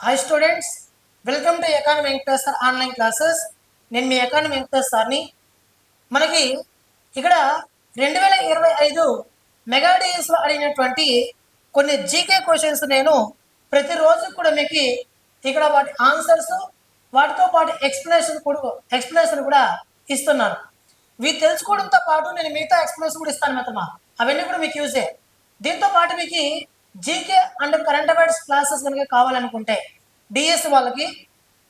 Hi students welcome to economy Venkateswara sir online classes నేను మీ economy Venkatesh సార్ని మనకి ఇక్కడ రెండు వేల ఇరవై ఐదు మెగా డిఎస్లో అడిగినటువంటి కొన్ని జీకే క్వశ్చన్స్ నేను ప్రతిరోజు కూడా మీకు ఇక్కడ వాటి ఆన్సర్స్ వాటితో పాటు ఎక్స్ప్లెనేషన్ కూడా ఎక్స్ప్లెనేషన్ కూడా ఇస్తున్నాను. ఇవి తెలుసుకోవడంతో పాటు నేను మిగతా ఎక్స్ప్లెనేషన్ కూడా ఇస్తాను మిత్రమా? అవన్నీ కూడా మీకు యూజే దీంతో పాటు మీకు GK and current affairs classes కనుక కావాలనుకుంటే డిఎస్ వాళ్ళకి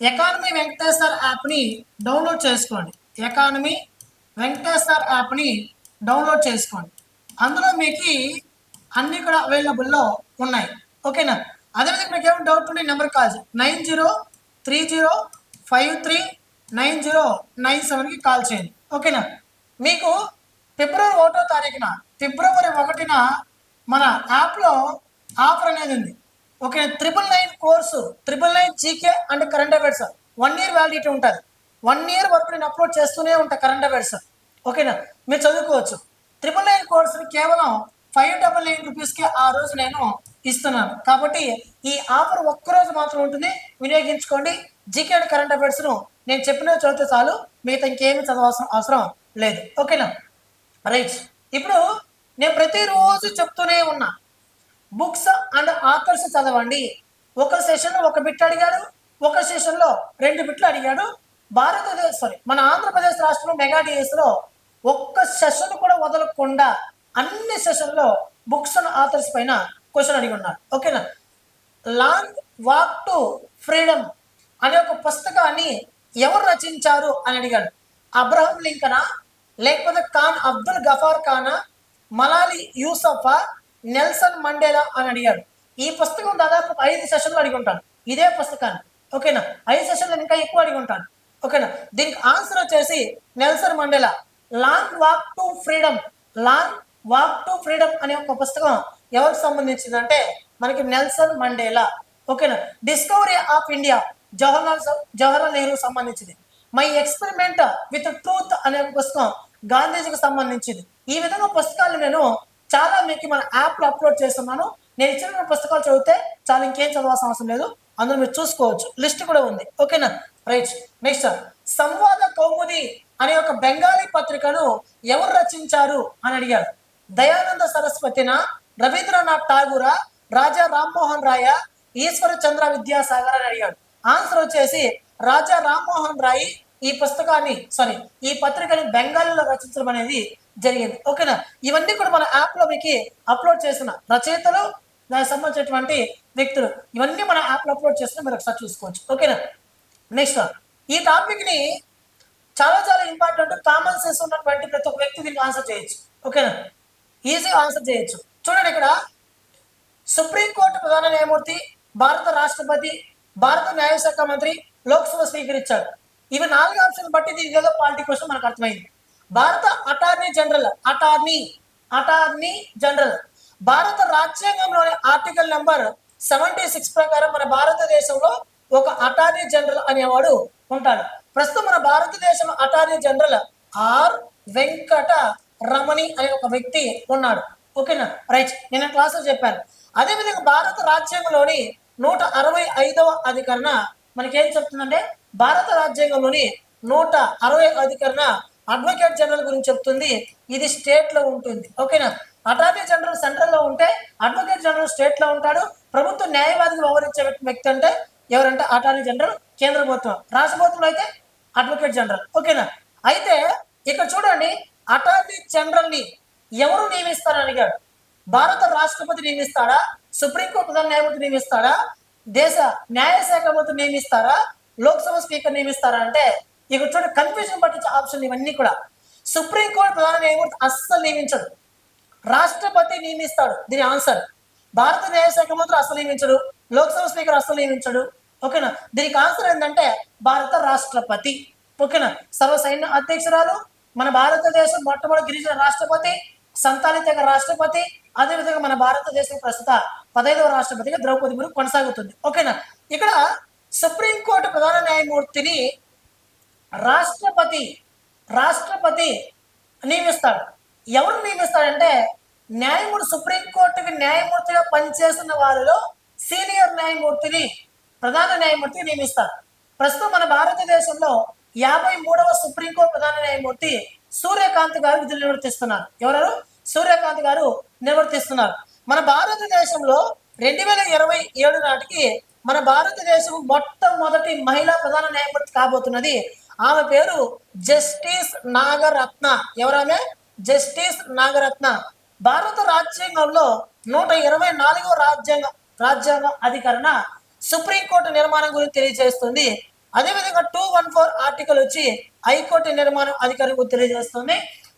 ఎకానమీ వెంకటేశ్వర్ యాప్ని డౌన్లోడ్ చేసుకోండి. ఎకానమీ వెంకటేశ్వర్ యాప్ని డౌన్లోడ్ చేసుకోండి. అందులో మీకు అన్ని కూడా అవైలబుల్లో ఉన్నాయి. ఓకేనా అదేవిధంగా మీకు ఏమైనా డౌట్ ఉంటే number call nine zero three zero five three nine zero nine సెవెన్కి కాల్ చేయండి. ఓకేనా మీకు ఫిబ్రవరి ఒకటో తారీఖున ఫిబ్రవరి ఒకటిన మన యాప్లో ఆఫర్ అనేది ఉంది. Okay triple nine course triple nine GK and current affairs one year validity ఉంటుంది. వన్ ఇయర్ వరకు నేను అప్లోడ్ చేస్తూనే ఉంటాను కరెంట్ అఫైర్స్ ఓకేనా? మీరు చదువుకోవచ్చు. ట్రిపుల్ నైన్ కోర్సుని కేవలం ఫైవ్ డబల్ నైన్ రూపీస్కి ఆ రోజు నేను ఇస్తున్నాను. కాబట్టి ఈ ఆఫర్ ఒక్కరోజు మాత్రం ఉంటుంది. వినియోగించుకోండి. జీకే అండ్ కరెంట్ అఫైర్స్ను నేను చెప్పిన చదివితే చాలు. మిగతా ఇంకేమి చదవాల్సిన అవసరం లేదు. ఓకేనా? రైట్ ఇప్పుడు నేను ప్రతిరోజు చెప్తూనే ఉన్నా. బుక్స్ అండ్ ఆథర్స్ చదవండి. ఒక సెషన్లో ఒక బిట్ అడిగాడు. ఒక సెషన్లో రెండు బిట్లు అడిగాడు. భారతదేశ్ సారీ మన ఆంధ్రప్రదేశ్ రాష్ట్రంలో మెగా డిఎస్లో ఒక్క సెషన్ కూడా వదలకుండా అన్ని సెషన్లో బుక్స్ అండ్ ఆథర్స్ పైన క్వశ్చన్ అడిగి ఉన్నాడు. ఓకేనా లాంగ్ వాక్ టు ఫ్రీడమ్ అనే ఒక పుస్తకాన్ని ఎవరు రచించారు అని అడిగాడు. అబ్రహం లింకనా? లేకపోతే ఖాన్ అబ్దుల్ గఫార్ ఖానా? మలాలి యూసఫా? నెల్సన్ మండేలా అని అడిగాడు. ఈ పుస్తకం దాదాపు ఐదు సెషన్లు అడిగి ఉంటాను ఇదే పుస్తకాన్ని. ఓకేనా? ఐదు సెషన్లు ఇంకా ఎక్కువ అడిగి ఉంటాను ఓకేనా? దీనికి ఆన్సర్ వచ్చేసి Nelson Mandela. Long walk to freedom. Long walk to freedom అనే ఒక పుస్తకం ఎవరికి సంబంధించిందంటే మనకి నెల్సన్ మండేలా. ఓకేనా? Discovery of India. Jawaharlal Jawaharlal Nehru సంబంధించింది. మై ఎక్స్పెరిమెంట్ విత్ ట్రూత్ అనే పుస్తకం గాంధీజీకి సంబంధించింది. ఈ విధంగా పుస్తకాలు నేను చాలా మీకు మన యాప్లో అప్లోడ్ చేస్తున్నాను. నేను ఇచ్చిన పుస్తకాలు చదివితే చాలా ఇంకేం చదవాల్సిన అవసరం లేదు. అందులో మీరు చూసుకోవచ్చు. లిస్ట్ కూడా ఉంది. ఓకేనా రైట్ నెక్స్ట్ సంవాద కౌముది అనే ఒక బెంగాలీ పత్రికను ఎవరు రచించారు అని అడిగాడు దయానంద సరస్వతిన రవీంద్రనాథ్ ఠాగూరా రాజా రామ్మోహన్ రాయ ఈశ్వర చంద్ర విద్యాసాగర్ అని అడిగాడు. ఆన్సర్ వచ్చేసి రాజా రామ్మోహన్ రాయ్ ఈ పుస్తకాన్ని సారీ ఈ పత్రికని బెంగాలీలో రచించడం అనేది జరిగింది. ఓకేనా? ఇవన్నీ కూడా మన యాప్లో మీకు అప్లోడ్ చేసిన రచయితలు దానికి సంబంధించినటువంటి వ్యక్తులు. ఇవన్నీ మన యాప్లో అప్లోడ్ చేసిన మీరు ఒకసారి చూసుకోవచ్చు. ఓకేనా? నెక్స్ట్ ఈ టాపిక్ని చాలా చాలా ఇంపార్టెంట్ కామన్ సెన్స్ ఉన్నటువంటి ప్రతి ఒక్క వ్యక్తి దీనికి ఆన్సర్ చేయొచ్చు. ఓకేనా? ఈజీగా ఆన్సర్ చేయొచ్చు. చూడండి ఇక్కడ. సుప్రీంకోర్టు ప్రధాన న్యాయమూర్తి భారత రాష్ట్రపతి భారత న్యాయశాఖ మంత్రి లోక్సభ స్పీకర్ ఇచ్చారు. ఇవి నాలుగు ఆప్షన్ బట్టి దీనికి ఏదో పాలిటీ కోసం మనకు అర్థమైంది. భారత attorney general attorney attorney general. భారత రాజ్యాంగంలోని ఆర్టికల్ నెంబర్ సెవెంటీ సిక్స్ ప్రకారం మన భారతదేశంలో ఒక అటార్నీ జనరల్ అనేవాడు ఉంటాడు. ప్రస్తుతం మన భారతదేశంలో attorney general R Venkata Ramani అనే ఒక వ్యక్తి ఉన్నాడు. ఓకేనా? రైట్. నేను క్లాస్లో చెప్పాను. అదేవిధంగా భారత రాజ్యాంగంలోని నూట అరవై ఐదవ అధికరణ మనకేం చెప్తుందంటే భారత రాజ్యాంగంలోని నూట అరవై అధికరణ అడ్వకేట్ జనరల్ గురించి చెప్తుంది. ఇది స్టేట్లో ఉంటుంది. ఓకేనా? అటార్నీ జనరల్ సెంట్రల్లో ఉంటే అడ్వకేట్ జనరల్ స్టేట్లో ఉంటాడు. ప్రభుత్వ న్యాయవాదిగా వ్యవహరించే వ్యక్తి- అంటే ఎవరంటే అటార్నీ జనరల్ కేంద్ర ప్రభుత్వం. రాష్ట్ర ప్రభుత్వంలో అయితే అడ్వకేట్ జనరల్. ఓకేనా? అయితే ఇక్కడ చూడండి. అటార్నీ జనరల్ని ఎవరు నియమిస్తారని అడిగాడు. భారత రాష్ట్రపతి నియమిస్తాడా? సుప్రీంకోర్టు ప్రధాన న్యాయమూర్తి నియమిస్తాడా? దేశ న్యాయశాఖ మంత్రి నియమిస్తారా? లోక్సభ స్పీకర్ నియమిస్తారా అంటే ఇక్కడ చూడండి కన్ఫ్యూజన్ పట్టించే ఆప్షన్ ఇవన్నీ కూడా. సుప్రీంకోర్టు ప్రధాన న్యాయమూర్తి అస్సలు నియమించడు. రాష్ట్రపతి నియమిస్తాడు. దీని ఆన్సర్ భారత న్యాయశాఖ మంత్రి అస్సలు నియమించడు. లోక్సభ స్పీకర్ అస్సలు నియమించడు. ఓకేనా? దీనికి ఆన్సర్ ఏంటంటే భారత రాష్ట్రపతి. ఓకేనా? సర్వ సైన్య అధ్యక్షురాలు మన భారతదేశం మొట్టమొదటి గిరిజన రాష్ట్రపతి సంతానిత రాష్ట్రపతి అదేవిధంగా మన భారతదేశం ప్రస్తుత పదహైదవ రాష్ట్రపతిగా ద్రౌపది ముర్ము కొనసాగుతుంది. ఓకేనా? ఇక్కడ సుప్రీంకోర్టు ప్రధాన న్యాయమూర్తిని రాష్ట్రపతి రాష్ట్రపతి నియమిస్తాడు ఎవరు నియమిస్తాడంటే న్యాయమూర్తి సుప్రీంకోర్టుకి న్యాయమూర్తిగా పనిచేస్తున్న వారిలో సీనియర్ న్యాయమూర్తిని ప్రధాన న్యాయమూర్తి నియమిస్తారు ప్రస్తుతం మన భారతదేశంలో యాభై మూడవ సుప్రీంకోర్టు ప్రధాన న్యాయమూర్తి సూర్యకాంత్ గారు విధులు నిర్వర్తిస్తున్నారు. ఎవరు? సూర్యకాంత్ గారు నిర్వర్తిస్తున్నారు. మన భారతదేశంలో రెండు వేల ఇరవై ఏడు నాటికి మన భారతదేశం మొట్టమొదటి మహిళా ప్రధాన న్యాయమూర్తి కాబోతున్నది ఆమె పేరు జస్టిస్ నాగరత్న. ఎవరామె? జస్టిస్ నాగరత్న. భారత రాజ్యాంగంలో నూట ఇరవై నాలుగవ రాజ్యాంగ రాజ్యాంగ అధికరణ సుప్రీంకోర్టు నిర్మాణం గురించి తెలియజేస్తుంది. అదేవిధంగా టూ వన్ ఫోర్ ఆర్టికల్ వచ్చి హైకోర్టు నిర్మాణం అధికారం గురించి తెలియజేస్తుంది.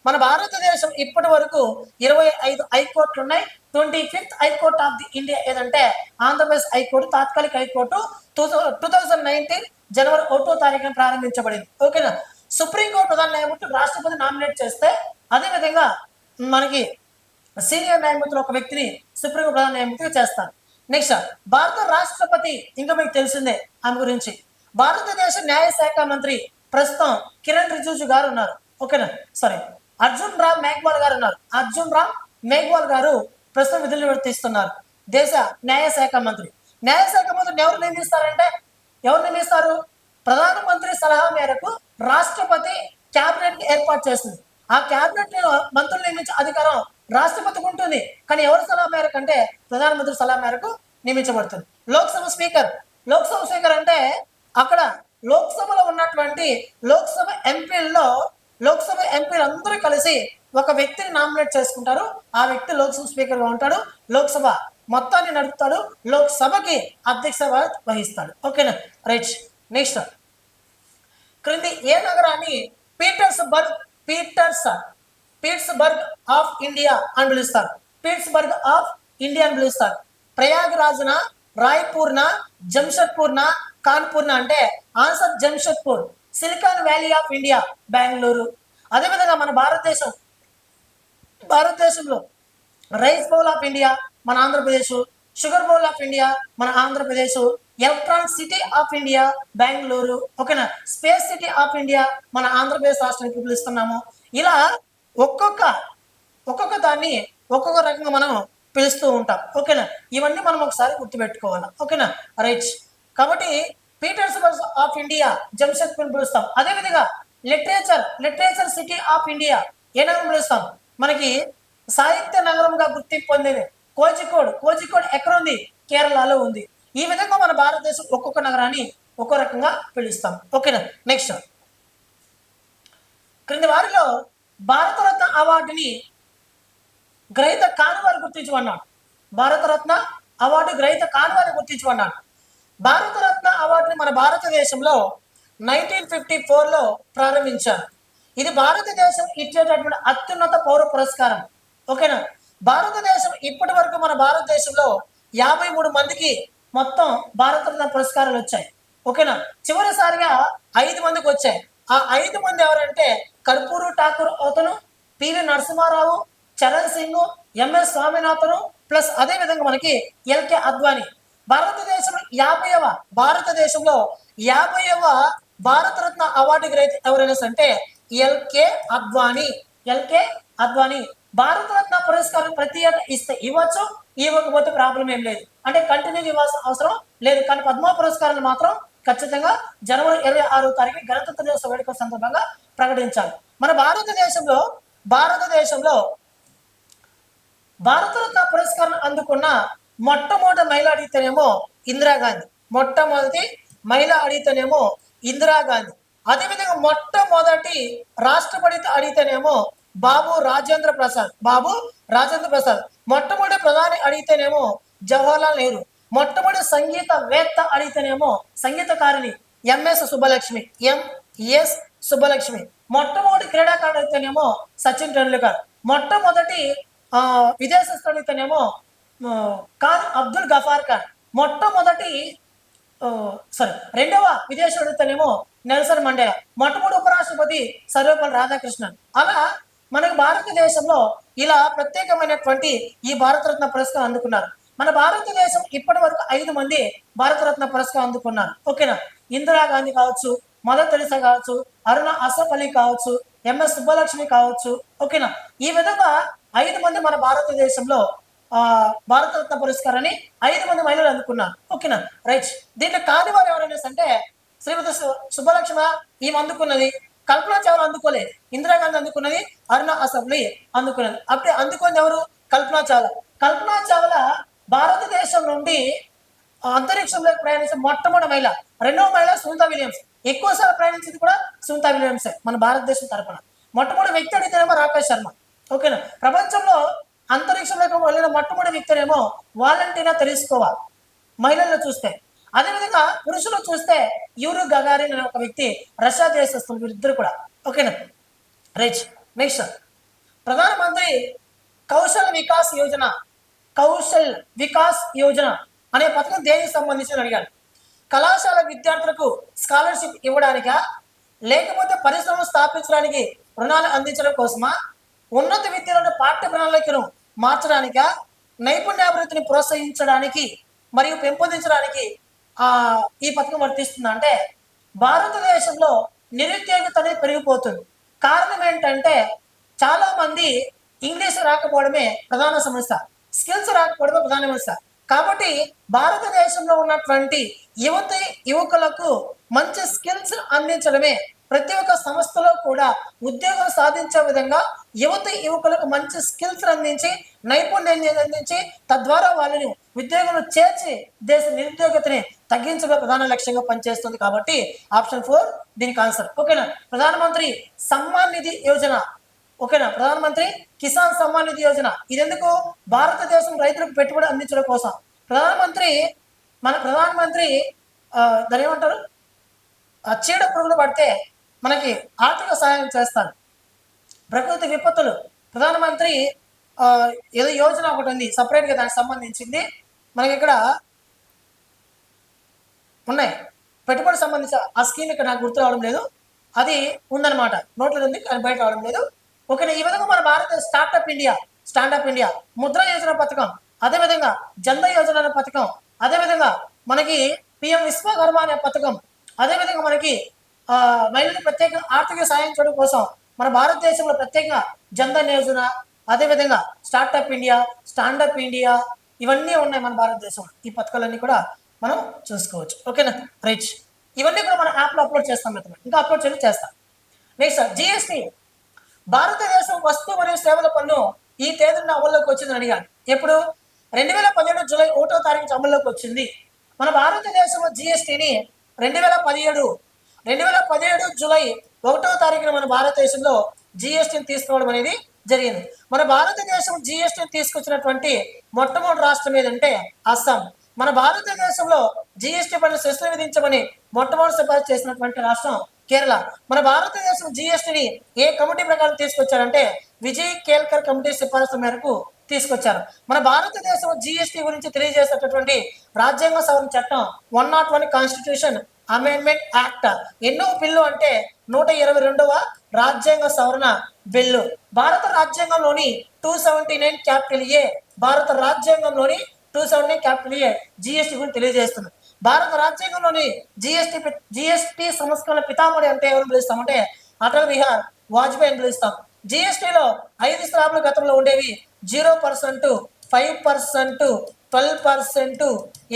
మన భారతదేశం ఇప్పటి వరకు ఇరవై ఐదు హైకోర్టులు ఉన్నాయి. Twenty fifth high court of the India ఏదంటే ఆంధ్రప్రదేశ్ హైకోర్టు తాత్కాలిక high court. Two two thousand nineteen జనవరి ఒకటో తారీఖున ప్రారంభించబడింది. ఓకేనా? సుప్రీంకోర్టు ప్రధాన న్యాయమూర్తి రాష్ట్రపతి నామినేట్ చేస్తే అదేవిధంగా మనకి సీనియర్ న్యాయమూర్తులు ఒక వ్యక్తిని సుప్రీం ప్రధాన న్యాయమూర్తిగా చేస్తారు. నెక్స్ట్ భారత రాష్ట్రపతి ఇంకా మీకు తెలిసిందే ఆమె గురించి. భారతదేశ న్యాయశాఖ మంత్రి ప్రస్తుతం కిరణ్ రిజిజు గారు ఉన్నారు. ఓకేనా? సారీ అర్జున్ రామ్ మేఘ్వాల్ గారు ఉన్నారు. అర్జున్ రామ్ మేఘ్వాల్ గారు ప్రస్తుతం విధులు నిర్వర్తిస్తున్నారు దేశ న్యాయశాఖ మంత్రి. న్యాయశాఖ మంత్రిని ఎవరు నియమిస్తారంటే ఎవరు నియమిస్తారు? ప్రధానమంత్రి సలహా మేరకు రాష్ట్రపతి క్యాబినెట్ ఏర్పాటు చేస్తుంది ఆ క్యాబినెట్ మంత్రులు నియమించే అధికారం రాష్ట్రపతికి ఉంటుంది. కానీ ఎవరి సలహా మేరకు అంటే ప్రధానమంత్రి సలహా మేరకు నియమించబడుతుంది. లోక్సభ స్పీకర్. లోక్సభ స్పీకర్ అంటే అక్కడ లోక్సభలో ఉన్నటువంటి లోక్సభ ఎంపీల్లో లోక్సభ ఎంపీలు అందరూ కలిసి ఒక వ్యక్తిని నామినేట్ చేసుకుంటారు. ఆ వ్యక్తి లోక్సభ స్పీకర్గా ఉంటాడు. లోక్సభ మొత్తాన్ని నడుపుతాడు. లోక్సభకి అధ్యక్ష వహిస్తాడు. ఓకేనా? రైట్. నెక్స్ట్. క్రింది ఏ నగరాన్ని Petersburg Peters Pittsburgh of India అని పిలుస్తారు. పీట్స్బర్గ్ ఆఫ్ ఇండియా అని పిలుస్తారు. ప్రయాగ్రాజ్న రాయ్పూర్న జంషెడ్పూర్న కాన్పూర్న అంటే answer Jamshedpur. Silicon valley of India Bengaluru అదేవిధంగా మన భారతదేశం. భారతదేశంలో రైస్ బౌల్ ఆఫ్ ఇండియా మన Andhra Pradesh. Sugar bowl of India మన Andhra Pradesh. Electronic city of India Bengaluru ఓకేనా? స్పేస్ సిటీ ఆఫ్ ఇండియా మన ఆంధ్రప్రదేశ్ రాష్ట్రానికి పిలుస్తున్నాము. ఇలా ఒక్కొక్క ఒక్కొక్క దాన్ని ఒక్కొక్క రకంగా మనం పిలుస్తూ ఉంటాం. ఓకేనా? ఇవన్నీ మనం ఒకసారి గుర్తుపెట్టుకోవాలి. ఓకేనా? రైట్ కాబట్టి పీటర్స్ ఆఫ్ ఇండియా జంషెడ్పూర్ పిలుస్తాం. అదేవిధంగా literature literature city of India ఏ నగరం పిలుస్తాం. మనకి సాహిత్య నగరంగా గుర్తింపు పొందింది కోజికోడ్. కోజికోడ్ ఎక్కడ ఉంది కేరళలో ఉంది. ఈ విధంగా మన భారతదేశం ఒక్కొక్క నగరాన్ని ఒక్కో రకంగా పిలుస్తాం. ఓకేనా? నెక్స్ట్ క్రింది వారిలో భారతరత్న అవార్డుని గ్రహీత కానువారు గుర్తించమన్నాడు. భారతరత్న అవార్డు గ్రహీత కానువారు గుర్తించమన్నాడు. భారతరత్న అవార్డుని మన భారతదేశంలో నైన్టీన్ ఫిఫ్టీ ఫోర్లో ప్రారంభించారు. ఇది భారతదేశం ఇచ్చేటటువంటి అత్యున్నత పౌర పురస్కారం. ఓకేనా? భారతదేశం ఇప్పటి వరకు మన భారతదేశంలో యాభై మూడు మందికి మొత్తం భారతరత్న పురస్కారాలు వచ్చాయి. ఓకేనా? చివరిసారిగా ఐదు మందికి వచ్చాయి. ఆ ఐదు మంది ఎవరంటే కర్పూరు ఠాకూర్ అతను P V Narasimha Rao Charan Singh M S Swaminathan plus అదే విధంగా మనకి ఎల్కే అద్వానీ. భారతదేశం యాభైవ భారతదేశంలో యాభైవ భారతరత్న అవార్డు గ్రహీత ఎవరైనా అంటే L K Advani. L K Advani. Bharat Ratna పురస్కారం ప్రతి ఏటా ఇస్తే ఇవ్వచ్చు ఇవ్వకపోతే ప్రాబ్లం ఏం లేదు. అంటే కంటిన్యూ ఇవ్వాల్సిన అవసరం లేదు. కానీ పద్మ పురస్కారాలు మాత్రం ఖచ్చితంగా జనవరి ఇరవై ఆరో తారీఖు గణతంత్ర దివస వేడుక సందర్భంగా ప్రకటించాలి. మన భారతదేశంలో భారతదేశంలో భారతరత్న పురస్కారం అందుకున్న మొట్టమొదటి మహిళ అడిగితేనేమో ఇందిరాగాంధీ మొట్టమొదటి మహిళ అడిగితేనేమో ఇందిరాగాంధీ అదేవిధంగా మొట్టమొదటి రాష్ట్రపతి అడిగితేనేమో బాబు రాజేంద్ర ప్రసాద్. బాబు రాజేంద్ర ప్రసాద్. మొట్టమొదటి ప్రధాని అడిగితేనేమో జవహర్లాల్ నెహ్రూ. మొట్టమొదటి సంగీత వేత్త అడిగితేనేమో సంగీతకారిణి M S Subbulakshmi. M S Subbulakshmi. మొట్టమొదటి క్రీడాకారుడు అయితేనేమో సచిన్ టెండూల్కర్. మొట్టమొదటి ఆ, విదేశస్తుడు అయితేనేమో ఖాన్ అబ్దుల్ గఫార్ ఖాన్. మొట్టమొదటి సారీ రెండవ విదేశీయుడు నెల్సన్ మండేలా. మొట్టమొదటి ఉపరాష్ట్రపతి సర్వేపల్లి రాధాకృష్ణన్. అలా మనకు భారతదేశంలో ఇలా ప్రత్యేకమైనటువంటి ఈ భారతరత్న పురస్కారం అందుకున్నారు. మన భారతదేశం ఇప్పటి వరకు ఐదు మంది భారతరత్న పురస్కారం అందుకున్నారు. ఓకేనా? ఇందిరాగాంధీ కావచ్చు మదర్ తెరిసా కావచ్చు అరుణ అసఫ్ అలీ కావచ్చు ఎంఎస్ సుబ్బలక్ష్మి కావచ్చు. ఓకేనా? ఈ విధంగా ఐదు మంది మన భారతదేశంలో భారతరత్న పురస్కారాన్ని ఐదు మంది మహిళలు అందుకున్నారు. ఓకేనా? రైట్. దీంట్లో కాని వారు ఎవరైనా అంటే శ్రీమతి సుబ్బలక్ష్మ ఈమె అందుకున్నది కల్పనా చావ్లా అందుకోలేదు ఇందిరాగాంధీ అందుకున్నది అరుణ అసెంబ్లీ అందుకున్నది. అప్పుడే అందుకుంది ఎవరు? కల్పనా చావ్లా. కల్పనా చావ్లా భారతదేశం నుండి అంతరిక్షంలోకి ప్రయాణించిన మొట్టమొదటి మహిళ రెండవ మహిళ సునీత విలియమ్స్. ఎక్కువసార్లు ప్రయాణించింది కూడా సునీత విలియమ్స్ మన భారతదేశం తరపున. మొట్టమొదటి వ్యక్తి అడిగితేనేమో రాకేష్ శర్మ. ఓకేనా? ప్రపంచంలో అంతరిక్షంలోకి వెళ్ళిన మొట్టమొదటి వ్యక్తులేమో వాలంటీనా తెలుసుకోవాలి. మహిళల్లో చూస్తే. అదేవిధంగా పురుషులు చూస్తే యూరు గగారిన్ అనే ఒక వ్యక్తి రష్యా దేశస్తులు వీరిద్దరు కూడా. ఓకేనా? రైట్. నెక్స్ట్. ప్రధానమంత్రి కౌశల్ వికాస్ యోజన కౌశల్ వికాస్ యోజన అనే పథకం దేనికి సంబంధించి అడిగాడు. కళాశాల విద్యార్థులకు స్కాలర్షిప్ ఇవ్వడానికా? లేకపోతే పరిశ్రమలు స్థాపించడానికి రుణాలు అందించడం కోసమా? ఉన్నత విద్యలోని పాఠ్య ప్రణాళికను మార్చడానికా? నైపుణ్యాభివృద్ధిని ప్రోత్సహించడానికి మరియు పెంపొందించడానికి ఆ ఈ పథకం వర్తిస్తుంది? అంటే భారతదేశంలో నిరుద్యోగిత అనేది పెరిగిపోతుంది. కారణం ఏంటంటే చాలా మంది ఇంగ్లీష్ రాకపోవడమే ప్రధాన సమస్య. స్కిల్స్ రాకపోవడమే ప్రధాన సమస్య. కాబట్టి భారతదేశంలో ఉన్నటువంటి యువతి యువకులకు మంచి స్కిల్స్ అందించడమే ప్రతి ఒక్క సంస్థలో కూడా ఉద్యోగం సాధించే విధంగా యువతి యువకులకు మంచి స్కిల్స్ అందించి నైపుణ్యాన్ని అందించి తద్వారా వాళ్ళని ఉద్యోగంలో చేర్చి దేశ నిరుద్యోగతని తగ్గించడం ప్రధాన లక్ష్యంగా పనిచేస్తుంది కాబట్టి ఆప్షన్ ఫోర్ దీనికి ఆన్సర్. ఓకేనా? ప్రధానమంత్రి సమ్మాన్ నిధి యోజన. ఓకేనా? ప్రధానమంత్రి కిసాన్ సమ్మాన్ నిధి యోజన. ఇది ఎందుకు భారతదేశం రైతులకు పెట్టుబడి అందించడం కోసం. ప్రధానమంత్రి మన ప్రధానమంత్రి దాని ఏమంటారు? చీడ పురుగులు పడితే మనకి ఆర్థిక సహాయం చేస్తారు ప్రకృతి విపత్తులు. ప్రధానమంత్రి ఏదో యోజన ఒకటి ఉంది. సపరేట్గా దానికి సంబంధించింది. మనకి ఇక్కడ ఉన్నాయి. పెట్టుబడి సంబంధించిన ఆ స్కీమ్ ఇక్కడ నాకు గుర్తు రావడం లేదు. అది ఉందన్నమాట. నోట్లో ఉంది కానీ బయట రావడం లేదు. ఓకే ఈ విధంగా మన భారత startup India stand up India Mudra Yojana పథకం అదేవిధంగా జన్ధ యోజన అనే పథకం అదేవిధంగా మనకి పిఎం విశ్వకర్మ అనే పథకం అదేవిధంగా మనకి మహిళలకు ప్రత్యేక ఆర్థిక సాయం చేయడం కోసం మన భారతదేశంలో ప్రత్యేకంగా జన్ధన్ యోజన అదేవిధంగా స్టార్టప్ ఇండియా స్టాండప్ ఇండియా ఇవన్నీ ఉన్నాయి మన భారతదేశంలో. ఈ పథకాలన్నీ కూడా మనం చూసుకోవచ్చు. ఓకేనా? రైట్. ఇవన్నీ కూడా మన యాప్లో అప్లోడ్ చేస్తాం మిత్రులు. ఇంకా అప్లోడ్ చేయడం చేస్తాం. నెక్స్ట్ జిఎస్టీ భారతదేశం వస్తు మరియు సేవల పన్ను ఈ తేదీన అమల్లోకి వచ్చిందని అడిగాను. ఎప్పుడు? రెండు వేల పదిహేడు జూలై ఒకటో తారీఖు అమల్లోకి వచ్చింది. మన భారతదేశంలో జిఎస్టీని రెండు వేల పదిహేడు రెండు వేల పదిహేడు జూలై ఒకటో తారీఖున మన భారతదేశంలో జిఎస్టీని తీసుకోవడం అనేది జరిగింది. మన భారతదేశం జిఎస్టీని తీసుకొచ్చినటువంటి మొట్టమొదటి రాష్ట్రం ఏదంటే అస్సాం. మన భారతదేశంలో జిఎస్టీ పన్ను శిస్తులు విధించమని మొట్టమొదటి సిఫార్సు చేసినటువంటి రాష్ట్రం కేరళ. మన భారతదేశం జిఎస్టీని ఏ కమిటీ ప్రకారం తీసుకొచ్చారంటే విజయ్ కేల్కర్ కమిటీ సిఫారసు మేరకు తీసుకొచ్చారు. మన భారతదేశం జిఎస్టీ గురించి తెలియజేసేటటువంటి రాజ్యాంగ సవరణ చట్టం one not one constitution amendment act ఎన్నో బిల్లు అంటే నూట ఇరవై రెండవ రాజ్యాంగ సవరణ బిల్లు. భారత రాజ్యాంగంలోని two seventy nine capital A భారత రాజ్యాంగంలోని two seventy nine capital A GST గురించి తెలియజేస్తుంది. భారత రాజ్యాంగంలోని జిఎస్టీ జిఎస్టీ సంస్కరణ పితామడి అంటే ఎవరు పిలుస్తామంటే అటల్ బిహార్ వాజ్పేయి అని పిలుస్తాం. జిఎస్టీలో ఐదు స్లాబ్ల గతంలో ఉండేవి zero percent five percent twelve percent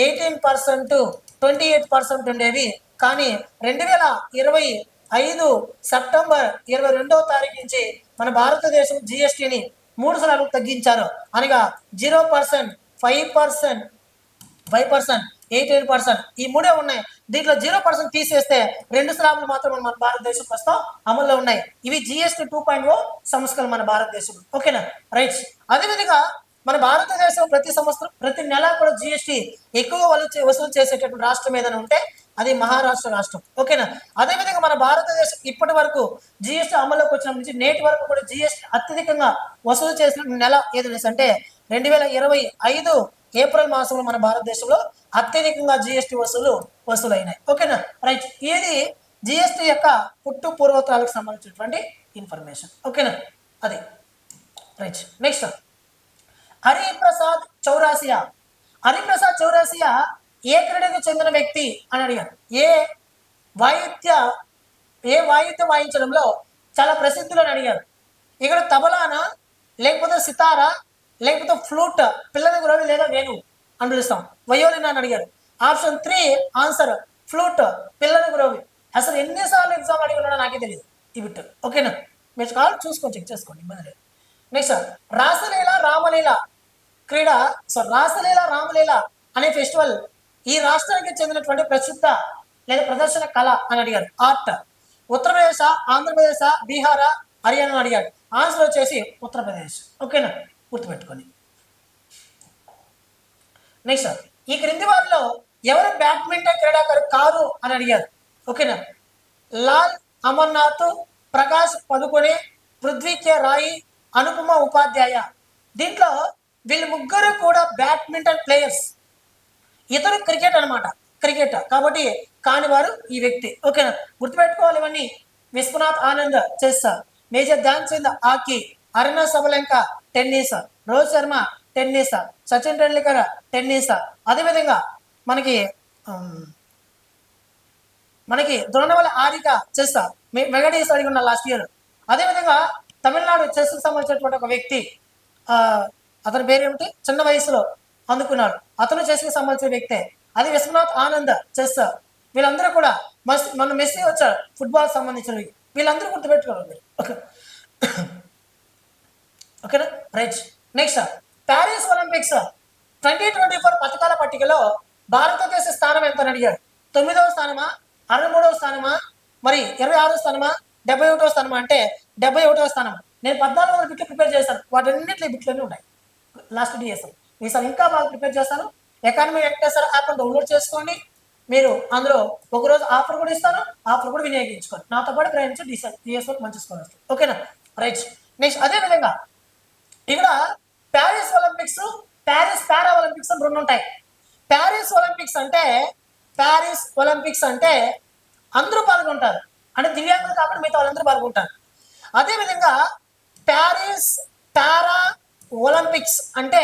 eighteen percent twenty eight percent ఉండేవి. కానీ రెండు వేల ఇరవై ఐదు సెప్టెంబర్ ఇరవై రెండవ తారీఖు నుంచి మన భారతదేశం జిఎస్టీని మూడు స్లాబ్లకు తగ్గించారు. అనగా zero percent five percent five percent eight eight percent ఈ మూడే ఉన్నాయి. దీంట్లో జీరో పర్సెంట్ తీసేస్తే రెండు స్లాబ్లు మాత్రమే మన భారతదేశం ప్రస్తుతం అమల్లో ఉన్నాయి. ఇవి జిఎస్టీ టూ పాయింట్ ఓ సంస్కరణ మన భారతదేశం ఓకేనా? రైట్. అదేవిధంగా మన భారతదేశం ప్రతి సంవత్సరం ప్రతి నెల కూడా జిఎస్టీ ఎక్కువ వాళ్ళు వసూలు చేసేటటువంటి రాష్ట్రం ఏదైనా ఉంటే అది మహారాష్ట్ర రాష్ట్రం. ఓకేనా? అదేవిధంగా మన భారతదేశం ఇప్పటి వరకు జిఎస్టీ అమల్లోకి వచ్చిన నుంచి నేటి వరకు కూడా జిఎస్టీ అత్యధికంగా వసూలు చేసిన నెల ఏదైనా అంటే రెండు వేల ఇరవై ఐదు ఏప్రిల్ మాసంలో మన భారతదేశంలో అత్యధికంగా జిఎస్టీ వసూలు వసూలైనాయి. ఓకేనా? రైట్. ఇది జిఎస్టీ యొక్క పుట్టు పూర్వోత్తరాలకు సంబంధించినటువంటి ఇన్ఫర్మేషన్. ఓకేనా? అది. రైట్. నెక్స్ట్. హరిప్రసాద్ చౌరాసియా. హరిప్రసాద్ చౌరాసియా ఏ క్రీడకు చెందిన వ్యక్తి అని అడిగాను ఏ వాయిద్య ఏ వాయిద్యం వాయించడంలో చాలా ప్రసిద్ధులు అని అడిగారు. ఇక్కడ తబలానా లేకపోతే సితారా లేకపోతే ఫ్లూట్ పిల్లల గురవి లేదా వేణు అని పిలుస్తాం. వయోలిన్ అని అడిగారు. ఆప్షన్ త్రీ ఆన్సర్ ఫ్లూట్ పిల్లల గురవి అసలు ఎన్నిసార్లు ఎగ్జామ్ అడిగి ఉన్నాడో నాకే తెలియదు ఈ బిట్ ఓకేనా? మీరు కావాలి చూసుకొని చెక్ చేసుకోండి ఇబ్బంది లేదు. నెక్స్ట్ రాసలీల రామలీల క్రీడ సో రాసలీల రామలీల అనే ఫెస్టివల్ ఈ రాష్ట్రానికి చెందినటువంటి ప్రసిద్ధ లేదా ప్రదర్శన కళ అని అడిగారు. ఆర్ట్. ఉత్తరప్రదేశ్ ఆంధ్రప్రదేశ్ బీహార్ హర్యానా అడిగాడు ఆన్సర్ వచ్చేసి ఉత్తరప్రదేశ్. ఓకేనా? గుర్తుపెట్టుకొని నెక్స్ట్ ఈ క్రింది వారిలో ఎవరు బ్యాడ్మింటన్ క్రీడాకారు కారు అని అడిగారు. ఓకేనా? లాల్ అమర్నాథ్ ప్రకాష్ పదుకొనే పృథ్వీ కే రాయి అనుపమ ఉపాధ్యాయ. దీంట్లో వీళ్ళు ముగ్గురు కూడా బ్యాడ్మింటన్ ప్లేయర్స్. ఇతరు క్రికెట్ అన్నమాట. క్రికెట్. కాబట్టి కాని వారు ఈ వ్యక్తి. ఓకేనా? గుర్తుపెట్టుకోవాలి ఇవన్నీ. Vishwanath Anand chess major Dhyan Chand hockey. Aryna Sabalenka tennis. Rohit Sharma tennis. Sachin Tendulkar tennis. అదేవిధంగా మనకి మనకి ద్రోణవల ఆరిక చెస్ మెగడీస్ అడిగి ఉన్న లాస్ట్ ఇయర్. అదేవిధంగా తమిళనాడు చెస్ సంబంధించినటువంటి ఒక వ్యక్తి ఆ, అతని పేరేమిటి? చిన్న వయసులో అందుకున్నాడు. అతను చెస్కి సంబంధించిన వ్యక్తే. అది విశ్వనాథ్ ఆనంద్ చెస్ వీళ్ళందరూ కూడా మస్ మన మెస్సీ వచ్చారు. ఫుట్బాల్ సంబంధించినవి. వీళ్ళందరూ గుర్తుపెట్టుకోవాలి మీరు ఓకే. ఓకేనా? Right. Next Paris Olympics twenty twenty four పథకాల పట్టికలో భారతదేశ స్థానం ఎంత అడిగాడు తొమ్మిదవ స్థానమా? అరవై మూడవ స్థానమా? మరి ఇరవై ఆరో స్థానమా? డెబ్బై ఒకటో స్థానమా? అంటే డెబ్బై ఒకటో స్థానం. నేను పద్నాలుగు వందల బిట్లు ప్రిపేర్ చేశాను. వాటన్నింటిలో ఈ బిట్లన్నీ ఉన్నాయి. లాస్ట్ డిఎస్ ఈసారి ఇంకా బాగా ప్రిపేర్ చేస్తాను. ఎకానమీ వెంకటేశ్వర యాప్ డౌన్లోడ్ చేసుకోండి. మీరు అందులో ఒకరోజు ఆఫర్ కూడా ఇస్తాను. ఆఫర్ కూడా వినియోగించుకోండి. నాతో పాటు ప్రయాణించి డిఎస్ డిఎస్ మంచి స్కోర్ వస్తుంది. ఓకేనా రైట్ నెక్స్ట్ అదే విధంగా ఇక్కడ Paris Olympics Paris para Olympics అని రెండు ఉంటాయి. ప్యారిస్ ఒలింపిక్స్ అంటే ప్యారిస్ ఒలింపిక్స్ అంటే అందరూ పాల్గొంటారు. అంటే దివ్యాంగులు కాబట్టి మిగతా వాళ్ళందరూ పాల్గొంటారు. అదేవిధంగా ప్యారిస్ పారా ఒలింపిక్స్ అంటే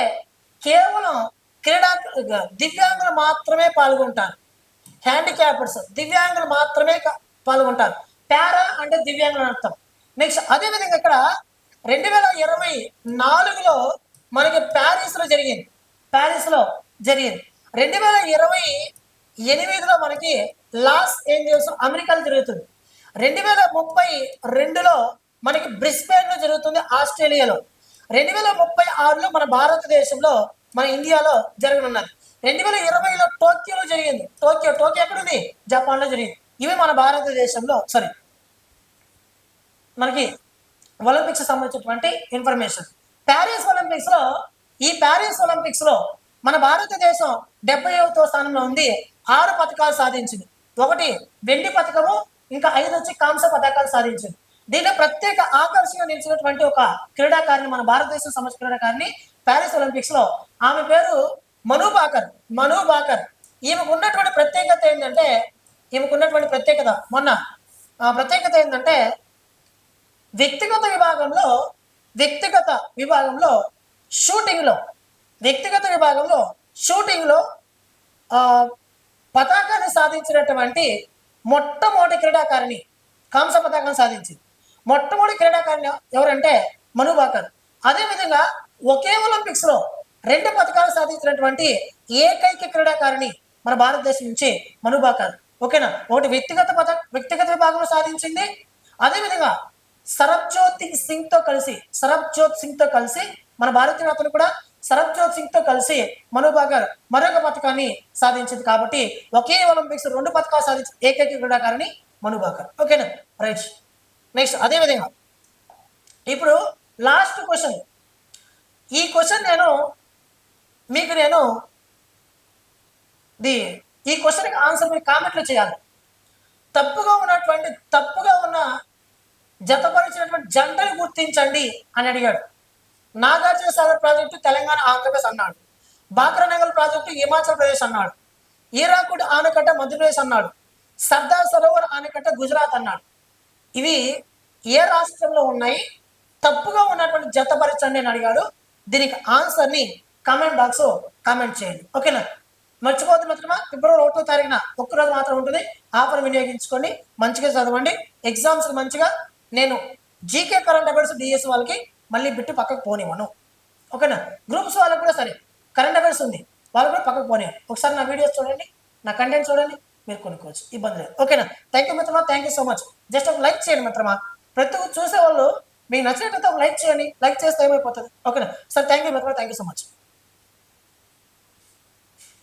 కేవలం క్రీడా దివ్యాంగులు మాత్రమే పాల్గొంటారు. హ్యాండిక్యాప్డ్స్ దివ్యాంగులు మాత్రమే పాల్గొంటారు. పారా అంటే దివ్యాంగులు అర్థం నెక్స్ట్ అదేవిధంగా ఇక్కడ రెండు వేల ఇరవై నాలుగులో మనకి ప్యారిస్లో జరిగింది. ప్యారిస్లో జరిగింది. రెండు వేల ఇరవై ఎనిమిదిలో మనకి లాస్ ఏంజల్స్ అమెరికాలో జరుగుతుంది. రెండు వేల ముప్పై రెండులో మనకి బ్రిస్బేన్లో జరుగుతుంది ఆస్ట్రేలియాలో. రెండు వేల ముప్పై ఆరులో మన భారతదేశంలో మన ఇండియాలో జరగనున్నది. రెండు వేల ఇరవైలో టోక్యోలో జరిగింది. టోక్యో టోక్యో ఎక్కడుంది? జపాన్లో జరిగింది. ఇవి మన భారతదేశంలో సారీ మనకి ఒలింపిక్స్ సంబంధించినటువంటి ఇన్ఫర్మేషన్ ప్యారిస్ ఒలింపిక్స్లో ఈ ప్యారిస్ ఒలింపిక్స్లో మన భారతదేశం డెబ్బై ఒకటో స్థానంలో ఉంది. ఆరు పథకాలు సాధించింది. ఒకటి వెండి పథకము ఇంకా ఐదు వచ్చి కాంస్య పథకాలు సాధించింది. దీనిలో ప్రత్యేక ఆకర్షణ నిలిచినటువంటి ఒక క్రీడాకారిణి మన భారతదేశం సంబంధించిన క్రీడాకారిణి ప్యారిస్ ఒలింపిక్స్లో. ఆమె పేరు మను బాకర్ మను బాకర్ ఈమెకు ఉన్నటువంటి ప్రత్యేకత ఏంటంటే ఈమెకు ఉన్నటువంటి ప్రత్యేకత మొన్న ప్రత్యేకత ఏంటంటే వ్యక్తిగత విభాగంలో వ్యక్తిగత విభాగంలో షూటింగ్లో వ్యక్తిగత విభాగంలో షూటింగ్లో ఆ, పతాకాన్ని సాధించినటువంటి మొట్టమొదటి క్రీడాకారిణి కాంస పతాకం సాధించింది. మొట్టమొదటి క్రీడాకారిణి ఎవరంటే మను బాకర్ అదేవిధంగా ఒకే ఒలింపిక్స్లో రెండు పథకాలు సాధించినటువంటి ఏకైక క్రీడాకారిణి మన భారతదేశం నుంచి మనుబాకర్ ఓకేనా? ఒకటి వ్యక్తిగత పథ వ్యక్తిగత విభాగంలో సాధించింది. అదేవిధంగా సరబ్జోత్ సింగ్తో కలిసి సరబ్జోత్ సింగ్తో కలిసి మన భారతీయ అతను కూడా సరబ్జోత్ సింగ్తో కలిసి మనుబాకర్ మరొక పథకాన్ని సాధించింది కాబట్టి ఒకే ఒలింపిక్స్ రెండు పథకాలు సాధించిన ఏకైక క్రీడాకారిణి మనుబాకర్ ఓకేనా? రైట్. నెక్స్ట్ అదే విధంగా. ఇప్పుడు లాస్ట్ క్వశ్చన్ ఈ క్వశ్చన్ నేను మీకు నేను ది ఈ క్వశ్చన్కి ఆన్సర్ మీరు కామెంట్లు చేయాలి. తప్పుగా ఉన్నటువంటి తప్పుగా ఉన్న జతపరిచినటువంటి జంటలు గుర్తించండి అని అడిగాడు. నాగార్జున సాగర్ ప్రాజెక్టు తెలంగాణ ఆంధ్రప్రదేశ్ అన్నాడు. బాక్రానగర్ ప్రాజెక్టు హిమాచల్ ప్రదేశ్ అన్నాడు. ఈరాకుడ్ ఆనకట్ట మధ్యప్రదేశ్ అన్నాడు. సర్దార్ సరోవర్ ఆనకట్ట గుజరాత్ అన్నాడు. ఇవి ఏ రాష్ట్రంలో ఉన్నాయి? తప్పుగా ఉన్నటువంటి జతపరచండి అని అడిగాడు. దీనికి ఆన్సర్ని కామెంట్ బాక్స్ కామెంట్ చేయండి. ఓకేనా మర్చిపోవద్దు మిత్రమా? ఫిబ్రవరి ఒకటో తారీఖున ఒక్కరోజు మాత్రం ఉంటుంది. ఆఫర్ వినియోగించుకోండి. మంచిగా చదవండి. ఎగ్జామ్స్ మంచిగా నేను జీకే కరెంట్ అఫైర్స్ డిఎస్ వాళ్ళకి మళ్ళీ బిట్టు పక్కకు పోనివ్వను. ఓకేనా గ్రూప్స్ వాళ్ళకు కూడా సరే. కరెంట్ అఫైర్స్ ఉంది. వాళ్ళు కూడా పక్కకు పోనీయండి ఒకసారి నా వీడియోస్ చూడండి. నా కంటెంట్ చూడండి. మీరు కొనుక్కోవచ్చు. ఇబ్బంది లేదు. ఓకేనా? థ్యాంక్ యూ మిత్రమా? Thank you so much just ఒక లైక్ చేయండి మిత్రమా. ప్రతి చూసే వాళ్ళు మీకు నచ్చినట్లయితే ఒక లైక్ చేయండి. లైక్ చేస్తే ఏమైపోతుంది? ఓకేనా? సార్ థ్యాంక్ యూ మిత్రమా. Thank you so much